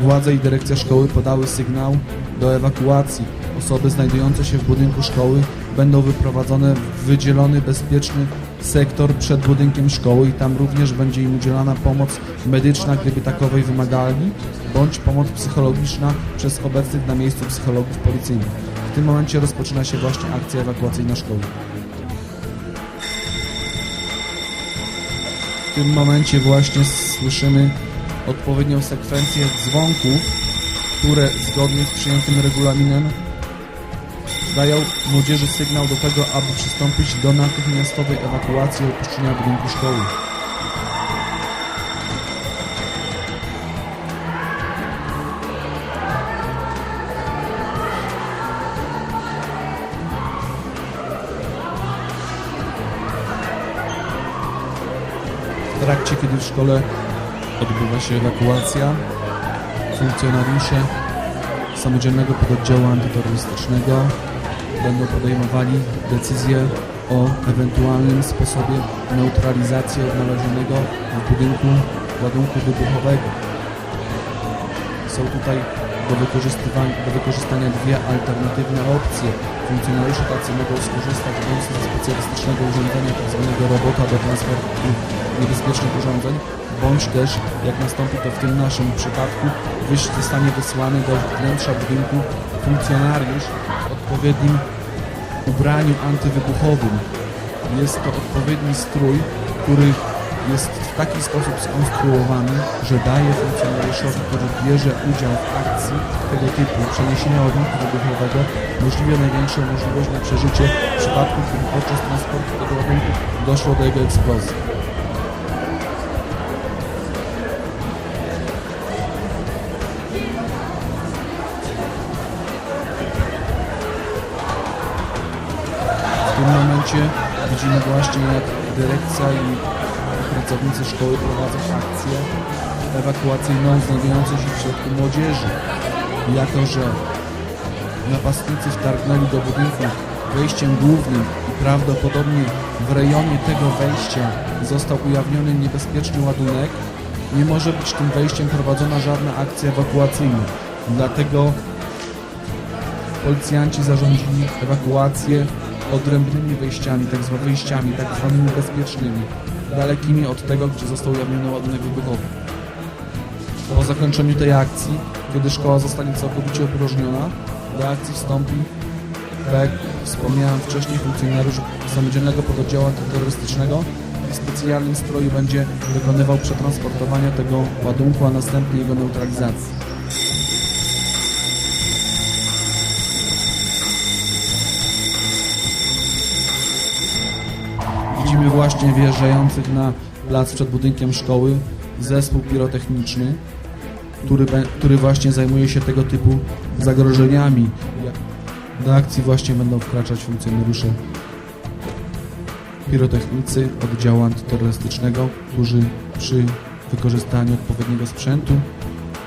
Władze i dyrekcja szkoły podały sygnał do ewakuacji. Osoby znajdujące się w budynku szkoły będą wyprowadzone w wydzielony bezpieczny sektor przed budynkiem szkoły i tam również będzie im udzielana pomoc medyczna, gdyby takowej wymagali, bądź pomoc psychologiczna przez obecnych na miejscu psychologów policyjnych. W tym momencie rozpoczyna się właśnie akcja ewakuacyjna szkoły. W tym momencie właśnie słyszymy odpowiednią sekwencję dzwonków, które zgodnie z przyjętym regulaminem dają młodzieży sygnał do tego, aby przystąpić do natychmiastowej ewakuacji i opuszczenia budynku szkoły. W trakcie, kiedy w szkole odbywa się ewakuacja, funkcjonariusze samodzielnego pododdziału antyterrorystycznego będą podejmowali decyzje o ewentualnym sposobie neutralizacji odnalezionego w budynku ładunku wybuchowego. Są tutaj do do wykorzystania dwie alternatywne opcje. Funkcjonariusze tacy mogą skorzystać bądź ze specjalistycznego urządzenia, tzw. robota do transportu niebezpiecznych urządzeń, bądź też, jak nastąpi to w tym naszym przypadku, wyś zostanie wysłany do wnętrza budynku funkcjonariusz w odpowiednim ubraniu antywybuchowym. Jest to odpowiedni strój, który jest w taki sposób skonstruowany, że daje funkcjonariuszowi, który bierze udział w akcji tego typu przeniesienia ładunku wybuchowego możliwie największą możliwość na przeżycie w przypadku, gdyby podczas transportu tego ładunku doszło do jego eksplozji. Widzimy właśnie jak dyrekcja i pracownicy szkoły prowadzą akcję ewakuacyjną znajdującą się w środku młodzieży. Jako, że napastnicy wtargnęli do budynku wejściem głównym i prawdopodobnie w rejonie tego wejścia został ujawniony niebezpieczny ładunek, nie może być tym wejściem prowadzona żadna akcja ewakuacyjna. Dlatego policjanci zarządzili ewakuację odrębnymi wejściami, tak zwanymi wyjściami, tak zwanymi bezpiecznymi, dalekimi od tego, gdzie został ujawniony ładunek wybuchowy. Po zakończeniu tej akcji, kiedy szkoła zostanie całkowicie opróżniona, do akcji wstąpi, tak jak wspomniałem wcześniej, funkcjonariusz samodzielnego pododdziału antyterrorystycznego w specjalnym stroju będzie wykonywał przetransportowania tego ładunku, a następnie jego neutralizacji. Właśnie wjeżdżających na plac przed budynkiem szkoły zespół pirotechniczny, który, który właśnie zajmuje się tego typu zagrożeniami. Do akcji właśnie będą wkraczać funkcjonariusze pirotechnicy oddziału antyterrorystycznego, którzy przy wykorzystaniu odpowiedniego sprzętu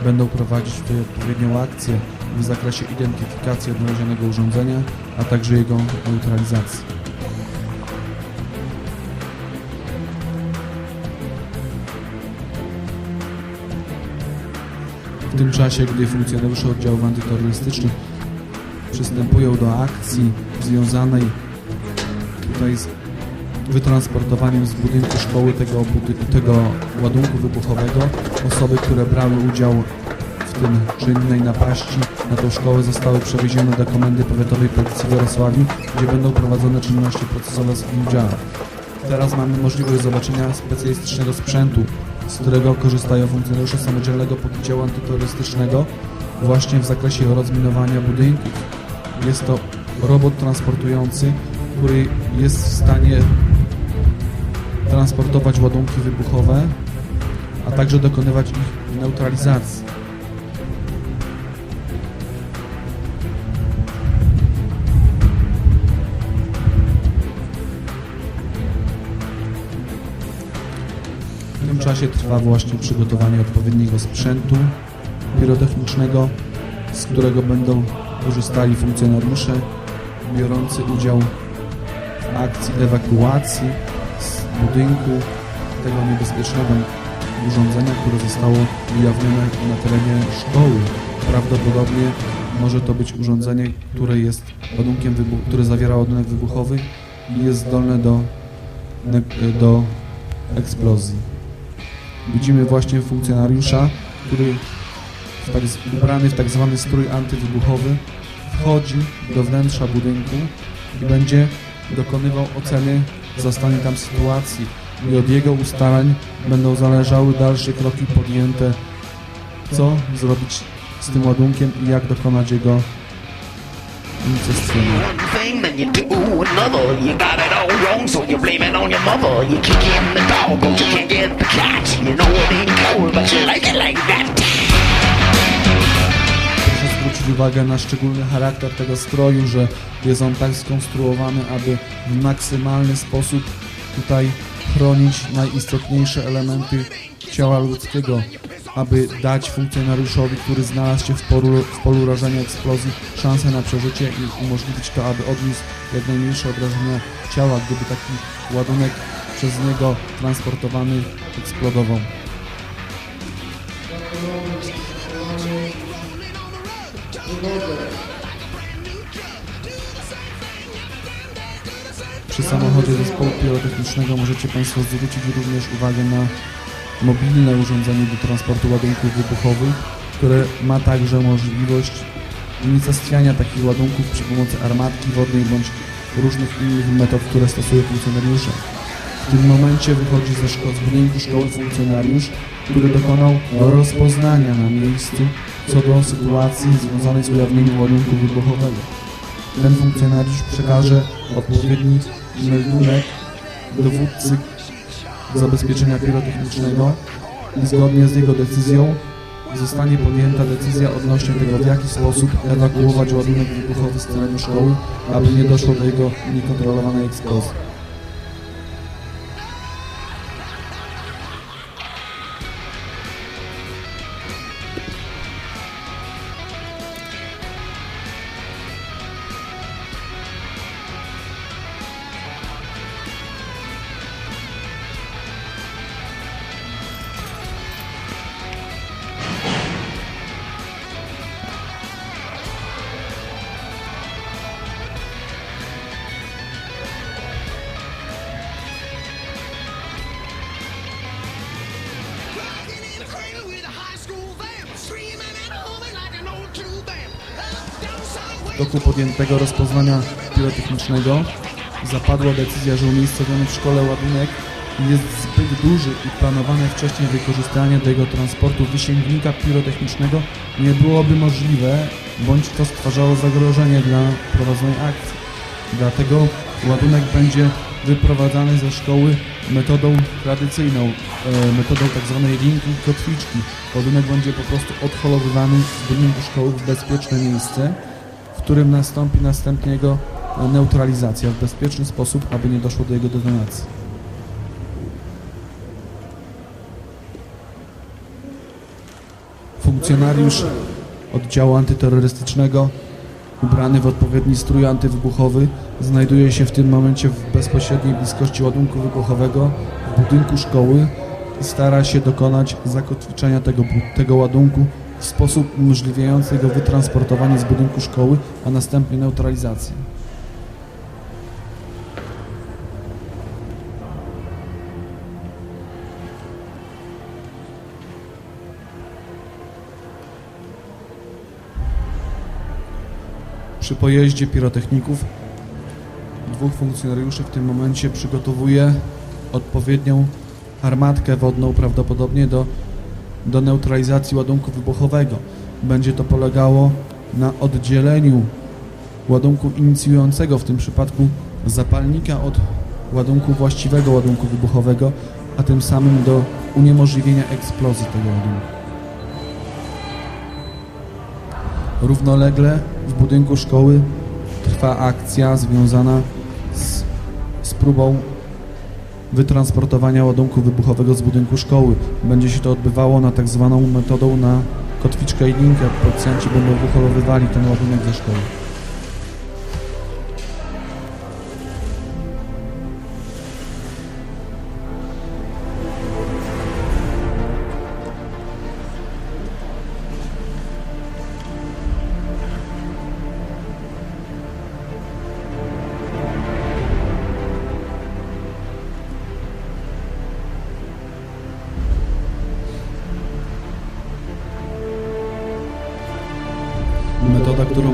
będą prowadzić tutaj odpowiednią akcję w zakresie identyfikacji odnalezionego urządzenia, a także jego neutralizacji. Tym czasie, gdy funkcjonariusze oddziałów antyterrorystycznych przystępują do akcji związanej tutaj z wytransportowaniem z budynku szkoły tego, tego ładunku wybuchowego, osoby, które brały udział w tym czynnej napaści na tą szkołę zostały przewiezione do Komendy Powiatowej Policji w Jarosławiu, gdzie będą prowadzone czynności procesowe z udziałem. Teraz mamy możliwość zobaczenia specjalistycznego sprzętu, z którego korzystają funkcjonariusze samodzielnego pododdziału antyterrorystycznego właśnie w zakresie rozminowania budynków. Jest to robot transportujący, który jest w stanie transportować ładunki wybuchowe, a także dokonywać ich neutralizacji. Czasie trwa właśnie przygotowanie odpowiedniego sprzętu pirotechnicznego, z którego będą korzystali funkcjonariusze biorący udział w akcji ewakuacji z budynku tego niebezpiecznego urządzenia, które zostało ujawnione na terenie szkoły. Prawdopodobnie może to być urządzenie, które jest ładunkiem które zawiera ładunek wybuchowy i jest zdolne do, do eksplozji. Widzimy właśnie funkcjonariusza, który tak, ubrany w tak zwany strój antywybuchowy wchodzi do wnętrza budynku i będzie dokonywał oceny zastanie tam sytuacji. I od jego ustalań będą zależały dalsze kroki podjęte, co zrobić z tym ładunkiem i jak dokonać jego Proszę zwrócić uwagę na szczególny charakter tego stroju, że jest on tak skonstruowany, aby w maksymalny sposób tutaj chronić najistotniejsze elementy ciała ludzkiego, aby dać funkcjonariuszowi, który znalazł się w polu, w polu rażenia eksplozji, szansę na przeżycie i umożliwić to, aby odniósł jak najmniejsze obrażenia ciała, gdyby taki ładunek przez niego transportowany eksplodował. Przy samochodzie zespołu pirotechnicznego możecie Państwo zwrócić również uwagę na mobilne urządzenie do transportu ładunków wybuchowych, które ma także możliwość unicestwiania takich ładunków przy pomocy armatki wodnej bądź różnych innych metod, które stosują funkcjonariusze. W tym momencie wychodzi ze szko- z budynku szkoły funkcjonariusz, który dokonał rozpoznania na miejscu co do sytuacji związanej z ujawnieniem ładunku wybuchowego. Ten funkcjonariusz przekaże odpowiedni meldunek dowódcy zabezpieczenia pirotechnicznego i zgodnie z jego decyzją zostanie podjęta decyzja odnośnie tego, w jaki sposób ewakuować ładunek wybuchowy z terenu szkoły, aby nie doszło do jego niekontrolowanej eksplozji. Toku podjętego rozpoznania pirotechnicznego zapadła decyzja, że umiejscowiony w szkole ładunek jest zbyt duży i planowane wcześniej wykorzystanie do jego transportu wysięgnika pirotechnicznego nie byłoby możliwe, bądź to stwarzało zagrożenie dla prowadzonej akcji. Dlatego ładunek będzie wyprowadzany ze szkoły metodą tradycyjną, e, metodą tak zwanej linki kotwiczki. Ładunek będzie po prostu odholowywany z budynku szkoły w bezpieczne miejsce, którym nastąpi następnie jego e, neutralizacja w bezpieczny sposób, aby nie doszło do jego detonacji. Funkcjonariusz oddziału antyterrorystycznego ubrany w odpowiedni strój antywybuchowy znajduje się w tym momencie w bezpośredniej bliskości ładunku wybuchowego w budynku szkoły i stara się dokonać zakotwiczenia tego, tego ładunku w sposób umożliwiający jego wytransportowanie z budynku szkoły, a następnie neutralizację. Przy pojeździe pirotechników dwóch funkcjonariuszy w tym momencie przygotowuje odpowiednią armatkę wodną prawdopodobnie do, do neutralizacji ładunku wybuchowego. Będzie to polegało na oddzieleniu ładunku inicjującego, w tym przypadku zapalnika od ładunku właściwego ładunku wybuchowego, a tym samym do uniemożliwienia eksplozji tego ładunku. Równolegle w budynku szkoły trwa akcja związana z, z próbą wytransportowania ładunku wybuchowego z budynku szkoły. Będzie się to odbywało na tak zwaną metodą na kotwiczkę i linkę. Policjanci będą wyholowywali ten ładunek ze szkoły.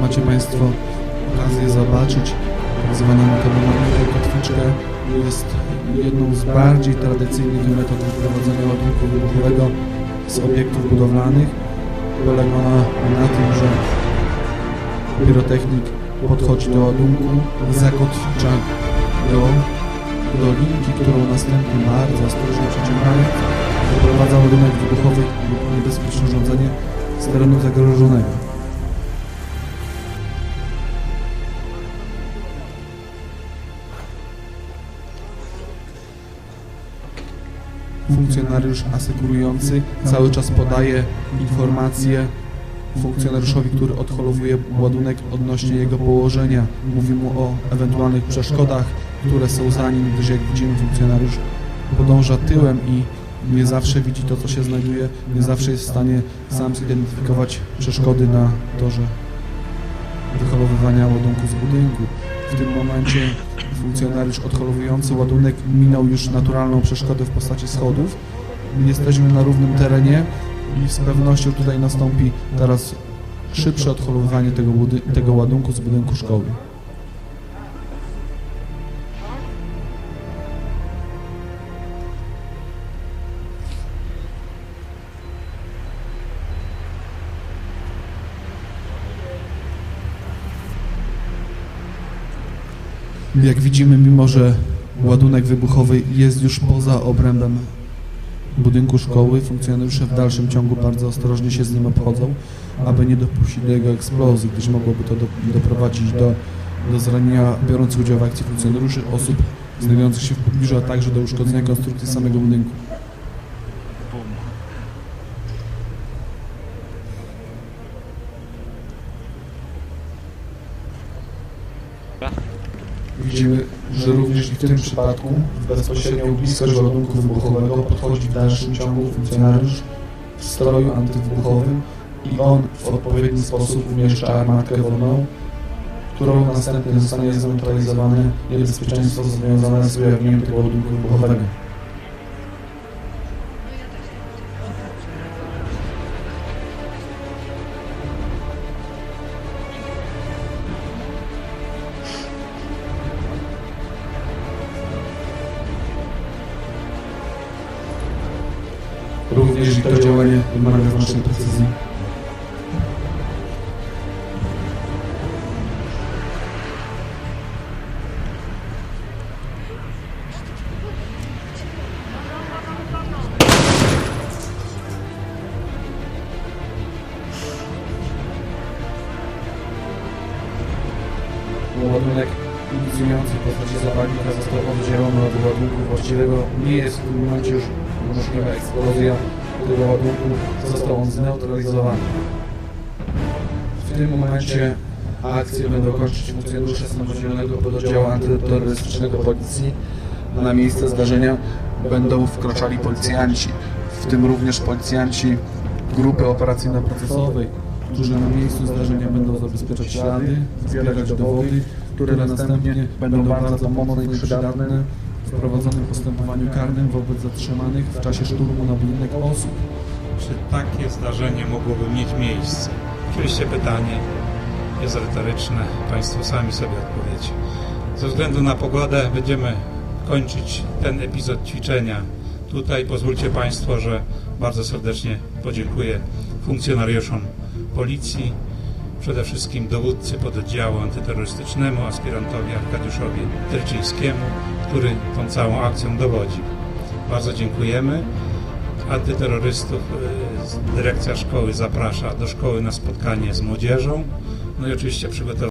Macie Państwo okazję zobaczyć, tak zwana metoda na kotwiczkę, jest jedną z bardziej tradycyjnych metod wyprowadzania ładunku wybuchowego z obiektów budowlanych. Polega ona na tym, że pirotechnik podchodzi do ładunku, zakotwicza go do linki, którą następnie bardzo ostrożnie przeciągając wyprowadza ładunek wybuchowy lub niebezpieczne urządzenie z terenu zagrożonego. Funkcjonariusz asekurujący cały czas podaje informacje funkcjonariuszowi, który odholowuje ładunek odnośnie jego położenia. Mówi mu o ewentualnych przeszkodach, które są za nim, gdyż jak widzimy funkcjonariusz podąża tyłem i nie zawsze widzi to, co się znajduje, nie zawsze jest w stanie sam zidentyfikować przeszkody na torze wyholowywania ładunku z budynku. W tym momencie funkcjonariusz odholowujący ładunek minął już naturalną przeszkodę w postaci schodów. Jesteśmy na równym terenie i z pewnością tutaj nastąpi teraz szybsze odholowywanie tego, tego ładunku z budynku szkoły. Jak widzimy, mimo że ładunek wybuchowy jest już poza obrębem budynku szkoły, funkcjonariusze w dalszym ciągu bardzo ostrożnie się z nim obchodzą, aby nie dopuścić do jego eksplozji, gdyż mogłoby to do, doprowadzić do, do zranienia biorących udział w akcji funkcjonariuszy, osób znajdujących się w pobliżu, a także do uszkodzenia konstrukcji samego budynku. Widzimy, że również i w tym przypadku w bezpośrednią bliskość ładunku wybuchowego podchodzi w dalszym ciągu funkcjonariusz w stroju antywybuchowym i on w odpowiedni sposób umieszcza armatkę wodną, którą następnie zostanie zneutralizowane niebezpieczeństwo związane z ujawnieniem tego ładunku wybuchowego. Również i to działanie wymaga znacznej precyzji. Ładunek inicujący w postaci zapalnika został oddzielony od ładunku właściwego. Nie jest w tym momencie już możliwa eksplozja tego ładunku. Został on zneutralizowany. W tym momencie akcję będą kończyć funkcjonariusze samodzielnego pododdziału antyterrorystycznego policji. Na miejsce zdarzenia będą wkraczali policjanci, w tym również policjanci grupy operacyjno-procesowej, którzy na miejscu zdarzenia będą zabezpieczać ślady, zbierać dowody, które następnie będą bardzo pomocne i przydatne w prowadzonym postępowaniu karnym wobec zatrzymanych w czasie szturmu na budynek osób. Czy takie zdarzenie mogłoby mieć miejsce? Oczywiście pytanie jest retoryczne, Państwo sami sobie odpowiecie. Ze względu na pogodę będziemy kończyć ten epizod ćwiczenia. Tutaj pozwólcie Państwo, że bardzo serdecznie podziękuję funkcjonariuszom policji, przede wszystkim dowódcy pododdziału antyterrorystycznemu, aspirantowi Arkadiuszowi Terczyńskiemu, który tą całą akcją dowodzi. Bardzo dziękujemy antyterrorystów y, dyrekcja szkoły zaprasza do szkoły na spotkanie z młodzieżą. No i oczywiście przygotowanie